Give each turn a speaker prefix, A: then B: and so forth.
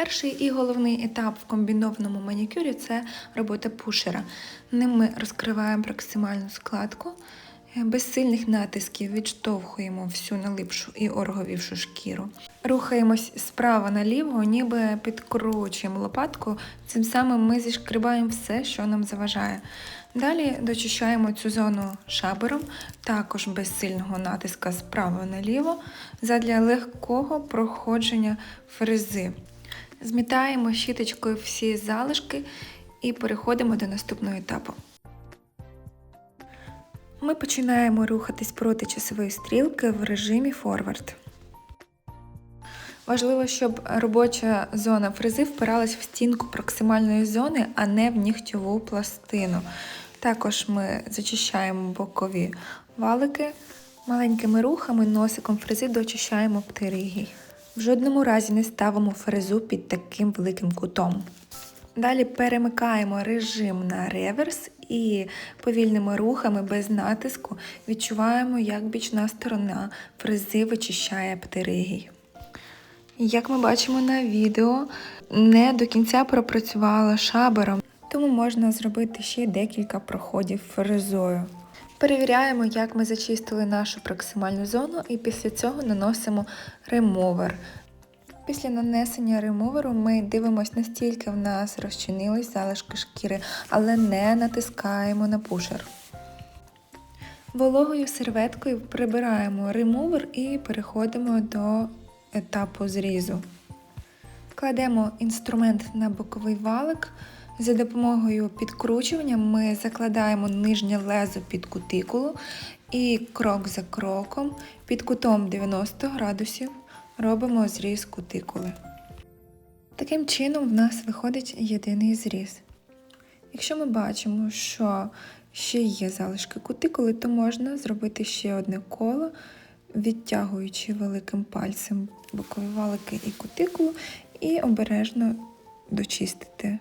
A: Перший і головний етап в комбінованому манікюрі це робота пушера. Ним ми розкриваємо проксимальну складку, е, без сильних натисків відштовхуємо всю налипшу і ороговівшу шкіру. Рухаємось справа наліво, ніби підкручуємо лопатку. Цим самим ми зішкрибаємо все, що нам заважає. Далі дочищаємо цю зону шабером, також без сильного натиска справа наліво, задля легкого проходження фрези. Змітаємо щіточкою всі залишки і переходимо до наступного етапу. Ми починаємо рухатись проти часової стрілки в режимі форвард. Важливо, щоб робоча зона фрези впиралась в стінку проксимальної зони, а не в нігтьову пластину. Також ми зачищаємо бокові валики. Маленькими рухами носиком фрези дочищаємо птеригій. В жодному разі не ставимо фрезу під таким великим кутом. Далі перемикаємо режим на реверс і повільними рухами без натиску відчуваємо, як бічна сторона фрези вичищає птеригій. Як ми бачимо на відео, не до кінця пропрацювала шабером, тому можна зробити ще декілька проходів фрезою. Перевіряємо, як ми зачистили нашу проксимальну зону, і після цього наносимо ремовер. Після нанесення ремоверу ми дивимося, настільки в нас розчинились залишки шкіри, але не натискаємо на пушер. Вологою серветкою прибираємо ремувер і переходимо до етапу зрізу. Кладемо інструмент на боковий валик. За допомогою підкручування ми закладаємо нижнє лезо під кутикулу і крок за кроком під кутом 90 градусів робимо зріз кутикули. Таким чином в нас виходить єдиний зріз. Якщо ми бачимо, що ще є залишки кутикули, то можна зробити ще одне коло, відтягуючи великим пальцем бокові валики і кутикулу, і обережно дочистити